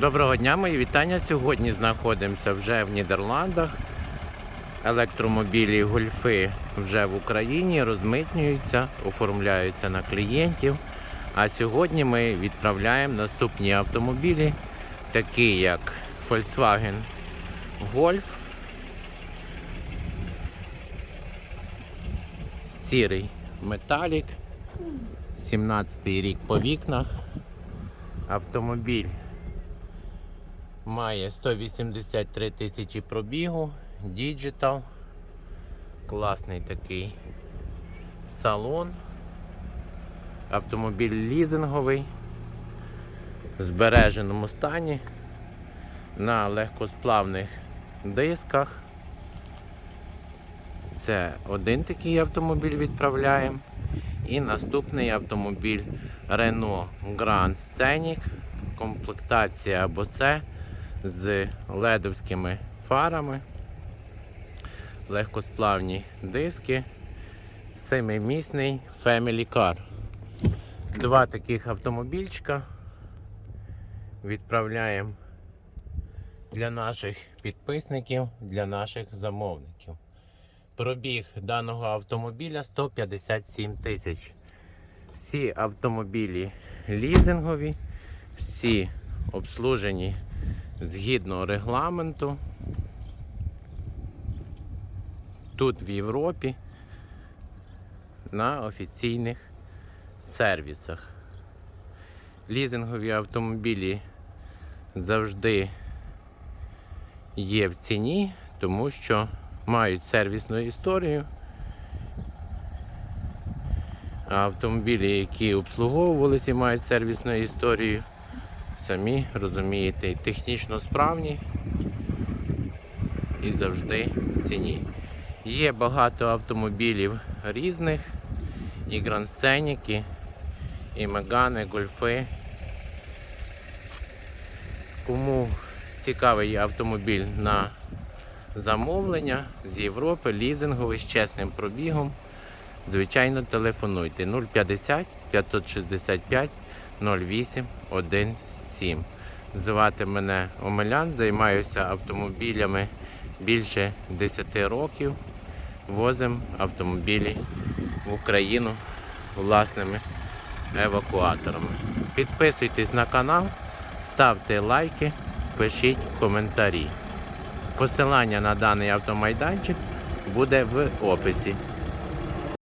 Доброго дня, мої вітання. Сьогодні знаходимося вже в Нідерландах. Електромобілі гольфи вже в Україні розмитнюються, оформляються на клієнтів. А сьогодні ми відправляємо наступні автомобілі, такі як Volkswagen Golf, сірий металік, 17 рік по вікнах. Автомобіль має 183 тисячі пробігу, діджитал, класний такий салон, автомобіль лізинговий, в збереженому стані, на легкосплавних дисках. Це один такий автомобіль відправляємо. І наступний автомобіль Renault Grand Scenic, комплектація або це з ледовськими фарами, легкосплавні диски, семимісний Family Car. Два таких автомобільчика відправляємо для наших підписників, для наших замовників. Пробіг даного автомобіля 157 тисяч. Всі автомобілі лізингові, всі обслужені згідно регламенту. Тут в Європі на офіційних сервісах. Лізингові автомобілі завжди є в ціні, тому що мають сервісну історію. А автомобілі, які обслуговувалися мають сервісну історію, самі розумієте, і технічно справні і завжди в ціні. Є багато автомобілів різних, і грандсценіки, і мегани, гольфи. Кому цікавий автомобіль на замовлення з Європи, лізинговий з чесним пробігом. Звичайно, телефонуйте 050 565 08 17. Звати мене Омелян, займаюся автомобілями більше 10 років. Возимо автомобілі в Україну власними евакуаторами. Підписуйтесь на канал, ставте лайки, пишіть коментарі. Посилання на даний автомайданчик буде в описі.